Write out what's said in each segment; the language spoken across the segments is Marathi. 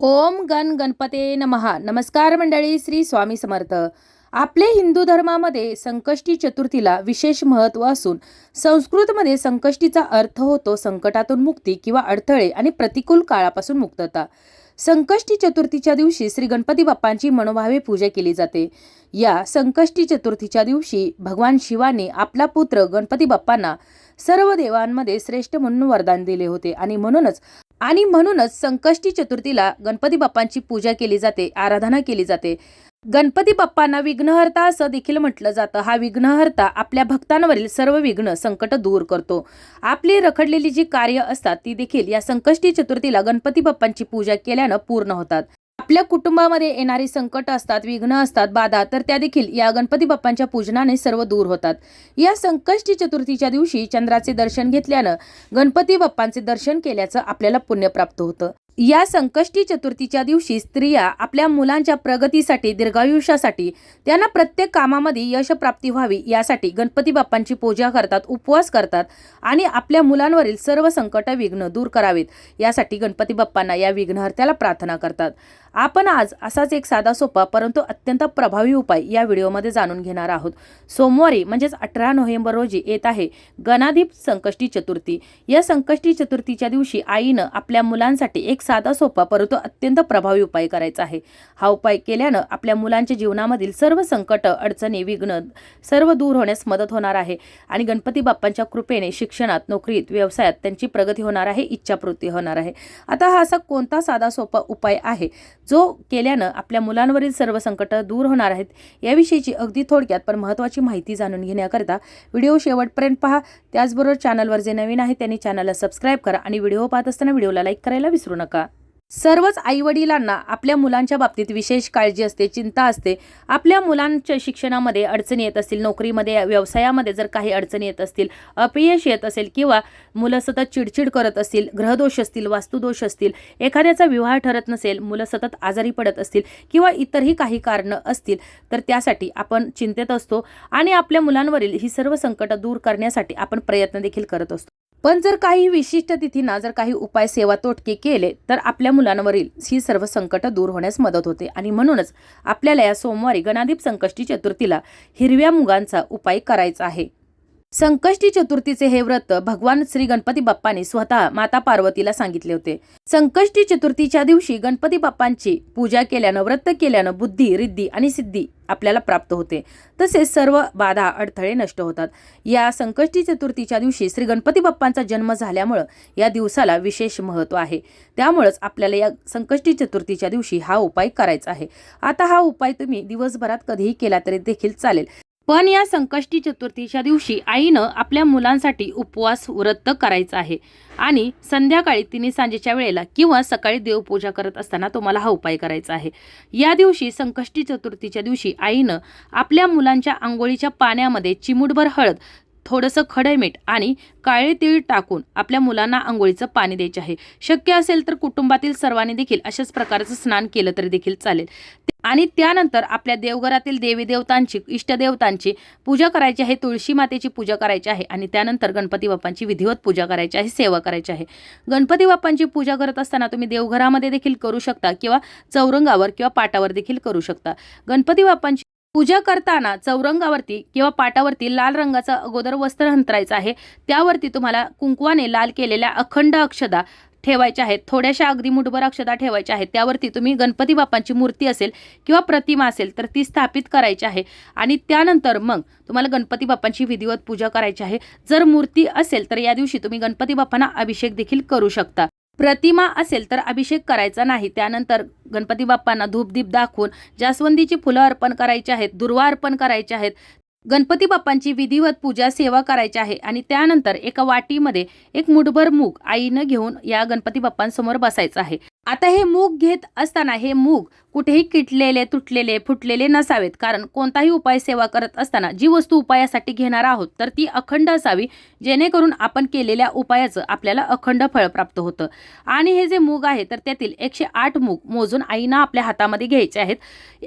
ओम गण गणपते नमहा नमस्कार मंडळी श्री स्वामी समर्थ. आपले हिंदू धर्मामध्ये संकष्टी चतुर्थीला विशेष महत्त्व असून संस्कृतमध्ये संकष्टीचा अर्थ होतो संकटातून मुक्ती किंवा अडथळे आणि प्रतिकूल काळापासून मुक्तता. संकष्टी चतुर्थीच्या दिवशी श्री गणपती बाप्पांची मनोभावे पूजा केली जाते. या संकष्टी चतुर्थीच्या दिवशी भगवान शिवाने आपला पुत्र गणपती बाप्पांना सर्व देवांमध्ये श्रेष्ठ म्हणून वरदान दिले होते आणि म्हणूनच आणि म्हणूनच संकष्टी चतुर्थीला गणपती बाप्पांची पूजा केली जाते आराधना केली जाते. गणपती बाप्पांना विघ्नहर्ता असं देखील म्हटलं जातं. हा विघ्नहर्ता आपल्या भक्तांवरील सर्व विघ्न संकट दूर करतो. आपली रखडलेली जी कार्य असतात ती देखील या संकष्टी चतुर्थीला गणपती बाप्पांची पूजा केल्यानं पूर्ण होतात. आपल्या कुटुंबामध्ये येणारी संकट असतात विघ्न असतात बाधा तर त्या देखील या गणपती बाप्पांच्या पूजनाने सर्व दूर होतात. या संकष्टी चतुर्थीच्या दिवशी चंद्राचे दर्शन घेतल्यानं गणपती बाप्पांचे दर्शन केल्याचं आपल्याला पुण्य प्राप्त होतं. या संकष्टी चतुर्थीच्या दिवशी स्त्रिया आपल्या मुलांच्या प्रगतीसाठी दीर्घायुष्यासाठी त्यांना प्रत्येक कामामध्ये यश प्राप्ती व्हावी यासाठी गणपती बाप्पांची पूजा करतात उपवास करतात आणि आपल्या मुलांवरील सर्व संकट विघ्न दूर करावेत यासाठी गणपती बाप्पांना या विघ्नहर्त्याला प्रार्थना करतात. आपण आज असाच एक साधा सोपा परंतु अत्यंत प्रभावी उपाय या व्हिडिओमध्ये जाणून घेणार आहोत. सोमवारी म्हणजेच अठरा नोव्हेंबर रोजी येत आहे गणाधीप संकष्टी चतुर्थी. या संकष्टी चतुर्थीच्या दिवशी आईनं आपल्या मुलांसाठी एक साधा सोपा परंतु अत्यंत प्रभावी उपाय करायचा आहे. हा उपाय केल्यानं आपल्या मुलांच्या जीवनामधील सर्व संकट अडचणी विघ्न सर्व दूर होण्यास मदत होणार आहे आणि गणपती बाप्पांच्या कृपेने शिक्षणात नोकरीत व्यवसायात त्यांची प्रगती होणार आहे इच्छापूर्ती होणार आहे. आता हा असा कोणता साधा सोपा उपाय आहे? जो केल्यानं आपल्या मुलांवरील सर्व संकट दूर होणार आहेत याविषयीची अगदी थोडक्यात पण महत्त्वाची माहिती जाणून घेण्याकरिता व्हिडिओ शेवटपर्यंत पहा. त्याचबरोबर चॅनलवर जे नवीन आहे त्यांनी चॅनलला सबस्क्राईब करा आणि व्हिडिओ पाहत असताना व्हिडिओला लाईक करायला विसरू नका. सर्वच आईवडिलांना आपल्या मुलांच्या बाबतीत विशेष काळजी असते चिंता असते. आपल्या मुलांच्या शिक्षणामध्ये अडचणी येत असतील नोकरीमध्ये व्यवसायामध्ये जर काही अडचणी येत असतील अपयश येत असेल किंवा मुलं सतत चिडचिड करत असतील ग्रहदोष असतील वास्तुदोष असतील एखाद्याचा विवाह ठरत नसेल मुलं सतत आजारी पडत असतील किंवा इतरही काही कारणं असतील तर त्यासाठी आपण चिंतेत असतो आणि आपल्या मुलांवरील ही सर्व संकटं दूर करण्यासाठी आपण प्रयत्न देखील करत असतो. पण जर काही विशिष्ट तिथींना जर काही उपाय सेवा तोटके केले तर आपल्या मुलांवरील ही सर्व संकट दूर होण्यास मदत होते. आणि म्हणूनच आपल्याला या सोमवारी गणाधीप संकष्टी चतुर्थीला हिरव्या मुगांचा उपाय करायचा आहे. संकष्टी चतुर्थीचे हे व्रत भगवान श्री गणपती बाप्पाने स्वतः माता पार्वतीला सांगितले होते. संकष्टी चतुर्थीच्या दिवशी गणपती बाप्पांची पूजा केल्यानं व्रत केल्यानं बुद्धी रिद्धी आणि सिद्धी आपल्याला प्राप्त होते. तसेच सर्व बाधा अडथळे नष्ट होतात. या संकष्टी चतुर्थीच्या दिवशी श्री गणपती बाप्पांचा जन्म झाल्यामुळं या दिवसाला विशेष महत्त्व आहे. त्यामुळंच आपल्याला या संकष्टी चतुर्थीच्या दिवशी हा उपाय करायचा आहे. आता हा उपाय तुम्ही दिवसभरात कधीही केला तरी देखील चालेल. पण या संकष्टी चतुर्थीच्या दिवशी आईनं आपल्या मुलांसाठी उपवास व्रत करायचा आहे. आणि संध्याकाळी तिने सांजेच्या वेळेला किंवा सकाळी देवपूजा करत असताना तुम्हाला हा उपाय करायचा आहे. या दिवशी संकष्टी चतुर्थीच्या दिवशी आईनं आपल्या मुलांच्या आंघोळीच्या पाण्यामध्ये चिमूटभर हळद थोडंसं खडे मीठ आणि काळे तीळ टाकून आपल्या मुलांना आंघोळीचं पाणी द्यायचे आहे. शक्य असेल तर कुटुंबातील सर्वांनी देखील अशाच प्रकारचं स्नान केलं तरी देखील चालेल. आणि त्यानंतर आपल्या देवघरातील देवी देवतांची इष्टदेवतांची पूजा करायची आहे तुळशी मातेची पूजा करायची आहे आणि त्यानंतर गणपती बाप्पांची विधिवत पूजा करायची आहे सेवा करायची आहे. गणपती बाप्पांची पूजा करत असताना तुम्ही देवघरामध्ये देखील करू शकता किंवा चौरंगावर किंवा पाटावर देखील करू शकता. गणपती बाप्पांची पूजा करताना चौरंगावरती किंवा पाटावरती लाल रंगाचं अगोदर वस्त्र अंतरायचं आहे. त्यावरती तुम्हाला कुंकवाने लाल केलेल्या अखंड अक्षदा ठेवायच्या आहेत थोड्याशा अगदी मुठभर अक्षता ठेवायच्या आहेत त्यावरती तुम्ही गणपती बाप्पांची मूर्ती असेल किंवा प्रतिमा असेल तर ती स्थापित करायची आहे. आणि त्यानंतर मग तुम्हाला गणपती बाप्पांची विधिवत पूजा करायची आहे. जर मूर्ती असेल तर या दिवशी तुम्ही गणपती बाप्पांना अभिषेक देखील करू शकता. प्रतिमा असेल तर अभिषेक करायचा नाही. त्यानंतर गणपती बाप्पांना धूपदीप दाखवून जास्वंदीची फुलं अर्पण करायची आहेत दुर्वा अर्पण करायचे आहेत. गणपती बाप्पांची विधिवत पूजा सेवा करायची आहे आणि त्यानंतर एका वाटीमध्ये एक मुठभर मूग आईनं घेऊन या गणपती बाप्पांसमोर बसायचं आहे. आता हे मूग घेत असताना हे मूग कुठेही किटलेले तुटलेले फुटलेले नसावेत. कारण कोणताही उपाय सेवा करत असताना जी वस्तू उपायासाठी घेणार आहोत तर ती अखंड असावी जेणेकरून आपण केलेल्या उपायाचं आपल्याला अखंड फळ प्राप्त होतं. आणि हे जे मूग आहे तर त्यातील एकशे आठ मूग मोजून आईनं आपल्या हातामध्ये घ्यायचे आहेत.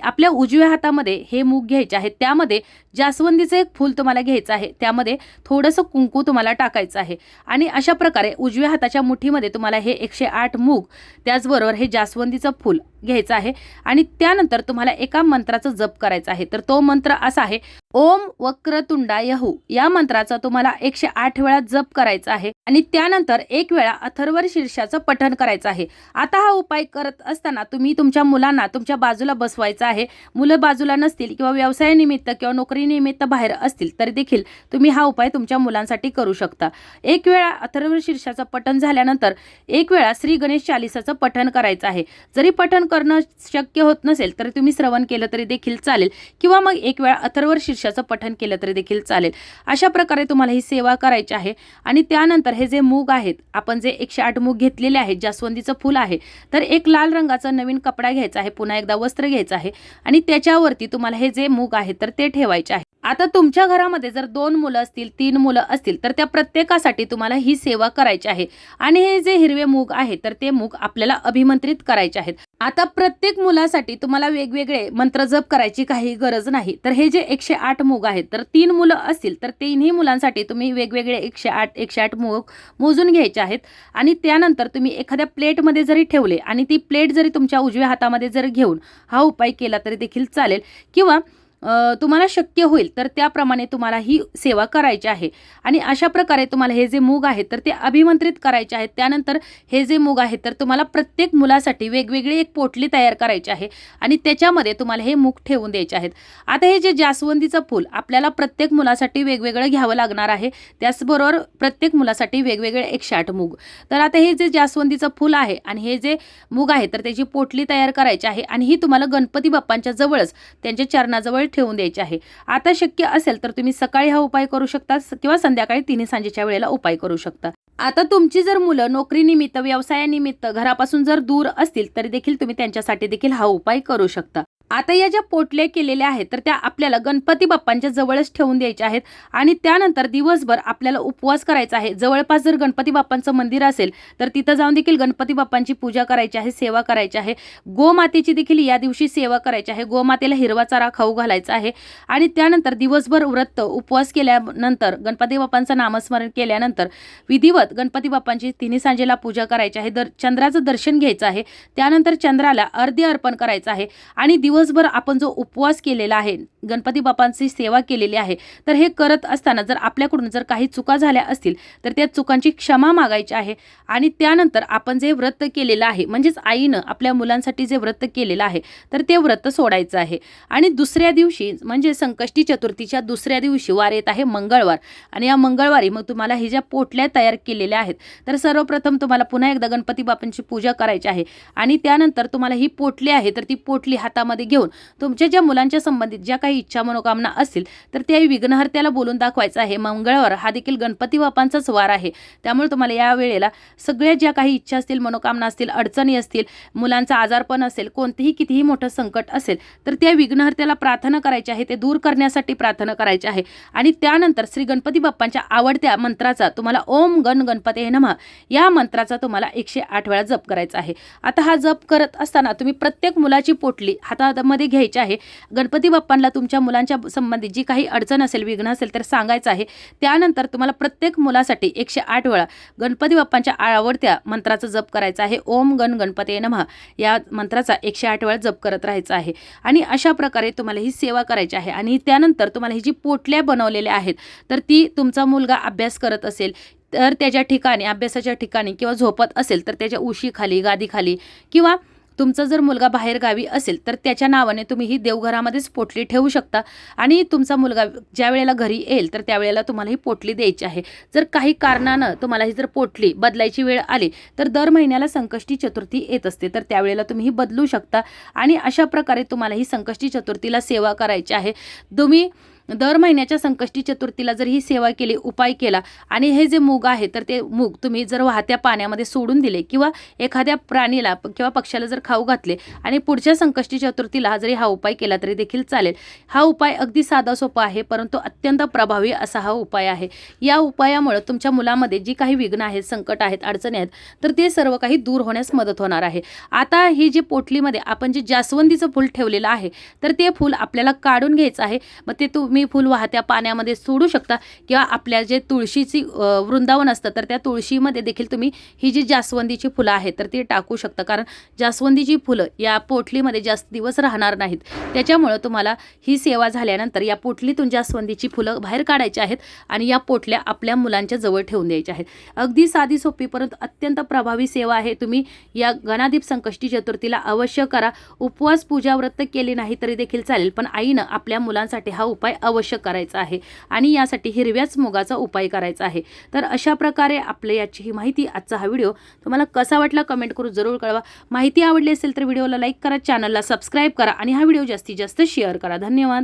आपल्या उजव्या हातामध्ये हे मूग घ्यायचे आहेत. त्यामध्ये जास्वंदीचं एक फूल तुम्हाला घ्यायचं आहे. त्यामध्ये थोडंसं कुंकू तुम्हाला टाकायचं आहे. आणि अशा प्रकारे उजव्या हाताच्या मुठीमध्ये तुम्हाला हे एकशे आठ मूग त्याचबरोबर हे जास्वंदीचं फूल घ्यायचं आहे. आणि त्यानंतर तुम्हाला एका मंत्राचा जप करायचा आहे. तर तो मंत्र असा आहे ओम वक्रतुंडायहू या मंत्राचा तुम्हाला एकशे आठ वेळा जप करायचा आहे आणि त्यानंतर एक वेळा अथर्वर शीर्षाचं पठण करायचं आहे. आता हा उपाय करत असताना तुम्ही तुमच्या मुलांना तुमच्या बाजूला बसवायचं आहे. मुलं बाजूला नसतील किंवा व्यवसायानिमित्त किंवा नोकरीनिमित्त बाहेर असतील तरी देखील तुम्ही हा उपाय तुमच्या मुलांसाठी करू शकता. एक वेळा अथर्व शीर्षाचं पठण झाल्यानंतर एक वेळा श्री गणेश चालिसाचं पठण करायचं आहे. जरी पठण करणं शक्य होत नसेल तर तुम्ही श्रवण केलं तरी देखील चालेल. किंवा मग एक वेळा अथर्व वर्षाचं पठण केलं तरी देखील चालेल. अशा प्रकारे तुम्हाला ही सेवा करायची आहे. आणि त्यानंतर हे जे मूग आहेत आपण जे एकशे आठ मूग घेतलेले आहेत जास्वंदीचं फुल आहे तर एक लाल रंगाचा नवीन कपडा घ्यायचा आहे पुन्हा एकदा वस्त्र घ्यायचं आहे. आणि त्याच्यावरती तुम्हाला हे जे मूग आहेत तर ते ठेवायचे आहे. आता तुमच्या घरामध्ये जर दोन मुलं असतील तीन मुलं असतील तर त्या प्रत्येकासाठी तुम्हाला ही सेवा करायची आहे. आणि हे जे हिरवे मूग आहे तर ते मूग आपल्याला अभिमंत्रित करायचे आहेत. आता प्रत्येक मुलासाठी तुम्हाला वेगवेगळे मंत्र जप करायची काही गरज नाही. तर हे जे एकशे आठ मूग आहेत तर तीन मुलं असतील तर तिन्ही मुलांसाठी तुम्ही वेगवेगळे एकशे आठ एकशे आठ मूग मोजून घ्यायचे आहेत. आणि त्यानंतर तुम्ही एखाद्या प्लेटमध्ये जरी ठेवले आणि ती प्लेट जरी तुमच्या उजव्या हातामध्ये जर घेऊन हा उपाय केला तरी देखील चालेल. किंवा तुम्हाला शक्य होईल तर त्याप्रमाणे तुम्हाला ही सेवा करायची आहे. आणि अशा प्रकारे तुम्हाला हे जे मूग आहेत तर ते अभिमंत्रित करायचे आहेत. त्यानंतर हे जे मूग आहेत तर तुम्हाला प्रत्येक मुलासाठी वेगवेगळी एक पोटली तयार करायची आहे आणि त्याच्यामध्ये तुम्हाला हे मूग ठेवून द्यायचे आहेत. आता हे जे जास्वंदीचं फूल आपल्याला प्रत्येक मुलासाठी वेगवेगळं घ्यावं लागणार आहे. त्याचबरोबर प्रत्येक मुलासाठी वेगवेगळे एकशे आठ मूग. तर आता हे जे जास्वंदीचं फूल आहे आणि हे जे मूग आहे तर त्याची पोटली तयार करायची आहे आणि ही तुम्हाला गणपती बाप्पांच्या जवळच त्यांच्या चरणाजवळ ठेवून द्यायची आहे. आता शक्य असेल तर तुम्ही सकाळी हा उपाय करू शकता किंवा संध्याकाळी तिन्ही सांजेच्या वेळेला उपाय करू शकता. आता तुमची जर मुलं नोकरीनिमित्त व्यवसायानिमित्त घरापासून जर दूर असतील तरी देखील तुम्ही त्यांच्यासाठी देखील हा उपाय करू शकता. आता या ज्या पोटल्या केलेल्या आहेत तर त्या आपल्याला गणपती बाप्पांच्या जवळच ठेवून द्यायच्या आहेत. आणि त्यानंतर दिवसभर आपल्याला उपवास करायचा आहे. जवळपास जर गणपती बाप्पांचं मंदिर असेल तर तिथं जाऊन देखील गणपती बाप्पांची पूजा करायची आहे सेवा करायची आहे. गोमातेची देखील या दिवशी सेवा करायची आहे. गोमातेला हिरवा चारा खाऊ घालायचा आहे. आणि त्यानंतर दिवसभर व्रत उपवास केल्यानंतर गणपती बाप्पांचं नामस्मरण केल्यानंतर विधिवत गणपती बाप्पांची तिन्ही सांजेला पूजा करायची आहे. दर चंद्राचं दर्शन घ्यायचं आहे. त्यानंतर चंद्राला अर्ध्य अर्पण करायचं आहे. आणि दिवस दिवसभर आपण जो उपवास केलेला आहे गणपती बाप्पांची सेवा केलेली आहे तर हे करत असताना जर आपल्याकडून जर काही चुका झाल्या असतील तर त्या चुकांची क्षमा मागायची आहे. आणि त्यानंतर आपण जे व्रत केलेलं आहे म्हणजेच आईनं आपल्या मुलांसाठी जे व्रत केलेलं आहे तर ते व्रत सोडायचं आहे. आणि दुसऱ्या दिवशी म्हणजे संकष्टी चतुर्थीच्या दुसऱ्या दिवशी वार येत आहे मंगळवार. आणि या मंगळवारी मग तुम्हाला हे ज्या पोटल्या तयार केलेल्या आहेत तर सर्वप्रथम तुम्हाला पुन्हा एकदा गणपती बाप्पांची पूजा करायची आहे. आणि त्यानंतर तुम्हाला ही पोटली आहे तर ती पोटली हातामध्ये घेऊन तुमच्या ज्या मुलांच्या संबंधित ज्या काही इच्छा मनोकामना असतील तर त्या विघ्नहर्त्याला बोलून दाखवायचं आहे. मंगळवार हा देखील गणपती बापांचाच वार आहे. त्यामुळे तुम्हाला या वेळेला सगळ्या ज्या काही इच्छा असतील मनोकामना असतील अडचणी असतील मुलांचा आजारपण असेल कोणतेही कितीही मोठं संकट असेल तर त्या विघ्नहर्त्याला प्रार्थना करायची आहे. ते दूर करण्यासाठी प्रार्थना करायची आहे. आणि त्यानंतर श्री गणपती बाप्पांच्या आवडत्या मंत्राचा तुम्हाला ओम गण गणपती नमः या मंत्राचा तुम्हाला एकशे आठ वेळा जप करायचा आहे. आता हा जप करत असताना तुम्ही प्रत्येक मुलाची पोटली मध्ये घ्यायचे आहे. गणपती बाप्पांना तुमच्या मुलांच्या संबंधित जी काही अडचण असेल विघ्न असेल तर सांगायचं आहे. त्यानंतर तुम्हाला प्रत्येक मुलासाठी एकशे आठ वेळा गणपती बाप्पांच्या आवडत्या मंत्राचा जप करायचा आहे. ओम गण गणपती नमः. या मंत्राचा एकशे आठ वेळा जप करत राहायचा आहे. आणि अशा प्रकारे तुम्हाला ही सेवा करायची आहे. आणि त्यानंतर तुम्हाला ही जी पोटल्या बनवलेल्या आहेत तर ती तुमचा मुलगा अभ्यास करत असेल तर त्याच्या ठिकाणी अभ्यासाच्या ठिकाणी किंवा झोपत असेल तर त्याच्या उशीखाली गादीखाली किंवा तुमचा जर मुलगा बाहेर गावी असेल तर त्याच्या नावाने तुम्ही ही देवघरामध्येच पोटली ठेवू शकता. आणि तुमचा मुलगा ज्या वेळेला घरी येईल तर त्यावेळेला तुम्हाला ही पोटली द्यायची आहे. जर काही कारणानं तुम्हाला ही जर पोटली बदलायची वेळ आली तर दर महिन्याला संकष्टी चतुर्थी येत असते. तर त्यावेळेला तुम्ही ही बदलू शकता. आणि अशा प्रकारे तुम्हाला ही संकष्टी चतुर्थीला सेवा करायची आहे. तुम्ही दर महिन्याच्या संकष्टी चतुर्थीला जर ही सेवा केली उपाय केला आणि हे जे मूग आहे तर ते मूग तुम्ही जर वाहत्या पाण्यामध्ये सोडून दिले किंवा एखाद्या प्राणीला किंवा पक्ष्याला जर खाऊ घातले आणि पुढच्या संकष्टी चतुर्थीला जरी हा उपाय केला तरी देखील चालेल. हा उपाय अगदी साधा सोपा आहे परंतु अत्यंत प्रभावी असा हा उपाय आहे. या उपायामुळे तुमच्या मुलामध्ये जी काही विघ्न आहेत संकट आहेत अडचणी आहेत तर ते सर्व काही दूर होण्यास मदत होणार आहे. आता ही जी पोटलीमध्ये आपण जे जास्वंदीचं फूल ठेवलेलं आहे तर ते फूल आपल्याला काढून घ्यायचं आहे. मग ते तू तुम्ही फुल वाहत्या पाण्यामध्ये सोडू शकता किंवा आपल्या जे तुळशीची वृंदावन असतं तर त्या तुळशीमध्ये देखील तुम्ही ही जी जास्वंदीची फुलं आहेत तर ती टाकू शकता. कारण जास्वंदीची फुलं या पोटलीमध्ये जास्त दिवस राहणार नाहीत. त्याच्यामुळं तुम्हाला ही सेवा झाल्यानंतर या पोटलीतून जास्वंदीची फुलं बाहेर काढायची आहेत आणि या पोटल्या आपल्या मुलांच्या जवळ ठेवून द्यायच्या आहेत. अगदी साधी सोपी परंतु अत्यंत प्रभावी सेवा आहे. तुम्ही या गणादीप संकष्टी चतुर्थीला अवश्य करा. उपवास पूजा व्रत केली नाही तरी देखील चालेल पण आईनं आपल्या मुलांसाठी हा उपाय अवश्य करायचं आहे आणि यासाठी हिरव्याच मुगाचा उपाय करायचा आहे. तर अशा प्रकारे आपल्या याची ही माहिती आजचा हा व्हिडिओ. तुम्हाला कसा वाटला कमेंट करून जरूर कळवा. माहिती आवडली असेल तर व्हिडिओला लाईक करा चॅनलला सबस्क्राईब करा आणि हा व्हिडिओ जास्तीत जास्त शेअर करा. धन्यवाद.